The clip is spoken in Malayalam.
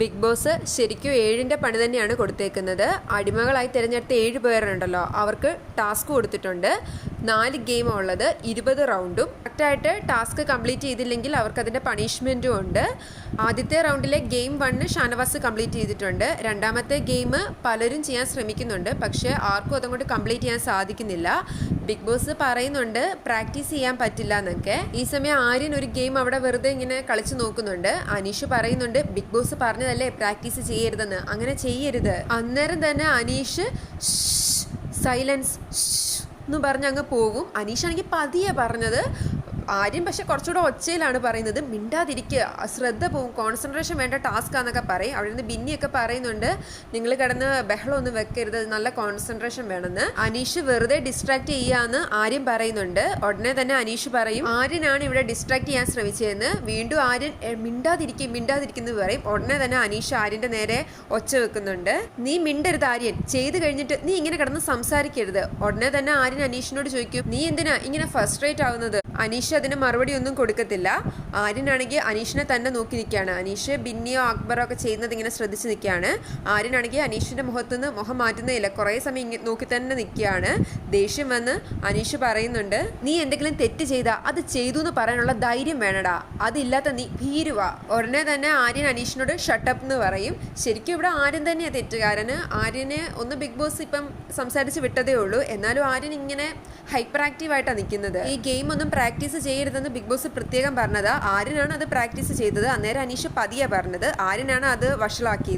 ബിഗ് ബോസ് ശരിക്കും ഏഴിന്റെ പണി തന്നെയാണ് കൊടുത്തേക്കുന്നത്. അടിമകളായി തിരഞ്ഞെടുത്ത ഏഴ് പേരുണ്ടല്ലോ അവർക്ക് ടാസ്ക് കൊടുത്തിട്ടുണ്ട്. നാല് ഗെയിം ഉള്ളത് ഇരുപത് റൗണ്ടും. കറക്റ്റായിട്ട് ടാസ്ക് കംപ്ലീറ്റ് ചെയ്തില്ലെങ്കിൽ അവർക്ക് പണിഷ്മെന്റും ഉണ്ട്. ആദ്യത്തെ റൗണ്ടിലെ ഗെയിം വണ്ണ് ഷാനവാസ് കംപ്ലീറ്റ് ചെയ്തിട്ടുണ്ട്. രണ്ടാമത്തെ ഗെയിം പലരും ചെയ്യാൻ ശ്രമിക്കുന്നുണ്ട് പക്ഷേ ആർക്കും അതങ്ങോട്ട് കംപ്ലീറ്റ് ചെയ്യാൻ സാധിക്കുന്നില്ല. ബിഗ് ബോസ് പറയുന്നുണ്ട് പ്രാക്ടീസ് ചെയ്യാൻ പറ്റില്ല എന്നൊക്കെ. ഈ സമയം ആര്യൻ ഒരു ഗെയിം അവിടെ വെറുതെ ഇങ്ങനെ കളിച്ചു നോക്കുന്നുണ്ട്. അനീഷ് പറയുന്നുണ്ട് ബിഗ് ബോസ് പറഞ്ഞതല്ലേ പ്രാക്ടീസ് ചെയ്യരുതെന്ന്. അങ്ങനെ ചെയ്യരുത്. അന്നേരം തന്നെ അനീഷ് സൈലൻസ് എന്ന് പറഞ്ഞ് അങ്ങ് പോകും. അനീഷാണെങ്കിൽ പതിയെ പറഞ്ഞത് ആര്യം പക്ഷെ കുറച്ചുകൂടെ ഒച്ചയിലാണ് പറയുന്നത്. മിണ്ടാതിരിക്കുക. ശ്രദ്ധ പോവും. കോൺസെൻട്രേഷൻ വേണ്ട ടാസ്ക് ആണെന്നൊക്കെ പറയും. അവിടെ നിന്ന് ബിന്നിയൊക്കെ പറയുന്നുണ്ട്. നിങ്ങൾ കിടന്ന് ബഹളമൊന്നും വെക്കരുത്. നല്ല കോൺസെൻട്രേഷൻ വേണമെന്ന്. അനീഷ് വെറുതെ ഡിസ്ട്രാക്ട് ചെയ്യാന്ന് ആര്യം പറയുന്നുണ്ട്. ഉടനെ തന്നെ അനീഷ് പറയും ആര്യനാണ് ഇവിടെ ഡിസ്ട്രാക്ട് ചെയ്യാൻ ശ്രമിച്ചതെന്ന്. വീണ്ടും ആര്യൻ "എ, മിണ്ടാതിരിക്കും മിണ്ടാതിരിക്കുന്നു പറയും. ഉടനെ തന്നെ അനീഷ് ആര്യന്റെ നേരെ ഒച്ച വെക്കുന്നുണ്ട്. നീ മിണ്ടരുത് ആര്യൻ. ചെയ്ത് കഴിഞ്ഞിട്ട് നീ ഇങ്ങനെ കിടന്ന് സംസാരിക്കരുത്. ഉടനെ തന്നെ ആര്യൻ അനീഷിനോട് ചോദിക്കും നീ എന്തിനാ ഇങ്ങനെ ഫസ്റ്റ് റേറ്റ് ആവുന്നത്? അനീഷ് അതിന് മറുപടി ഒന്നും കൊടുക്കത്തില്ല. ആര്യനാണെങ്കിൽ അനീഷിനെ തന്നെ നോക്കി നിൽക്കുകയാണ് അനീഷ് ബിന്നിയോ അക്ബറോ ഒക്കെ ചെയ്യുന്നത് ഇങ്ങനെ ശ്രദ്ധിച്ച് നിൽക്കുകയാണ്. ആര്യനാണെങ്കിൽ അനീഷിന്റെ മുഖത്തുനിന്ന് മുഖം മാറ്റുന്നതില്ല കുറേ സമയം ഇങ്ങനെ നോക്കി തന്നെ നിൽക്കുകയാണ്. ദേഷ്യം വന്ന് അനീഷ് പറയുന്നുണ്ട് നീ എന്തെങ്കിലും തെറ്റ് ചെയ്താൽ അത് ചെയ്തു എന്ന് പറയാനുള്ള ധൈര്യം വേണടാ. അതില്ലാത്ത നീ ഭീരുവ. ഉടനെ തന്നെ ആര്യൻ അനീഷിനോട് ഷട്ടപ്പ് എന്ന് പറയും. ശരിക്കും ഇവിടെ ആര്യൻ തന്നെയാണ് തെറ്റുകാരന്. ആര്യനെ ഒന്ന് ബിഗ് ബോസ് ഇപ്പം സംസാരിച്ച് വിട്ടതേ ഉള്ളൂ. എന്നാലും ആര്യൻ ഇങ്ങനെ ഹൈപ്പർ ആക്റ്റീവ് ആയിട്ടാണ് നിൽക്കുന്നത് ഈ ഗെയിം ഒന്നും പ്രാക്ടീസ് ചെയ്യരുതെന്ന് ബിഗ് ബോസ് പ്രത്യേകം പറഞ്ഞത്. ആരിനാണ് അത് പ്രാക്ടീസ് ചെയ്തത്. അന്നേരം അനീഷ് പതിയ പറഞ്ഞത്. ആരിനാണ് അത് വഷളാക്കിയത്.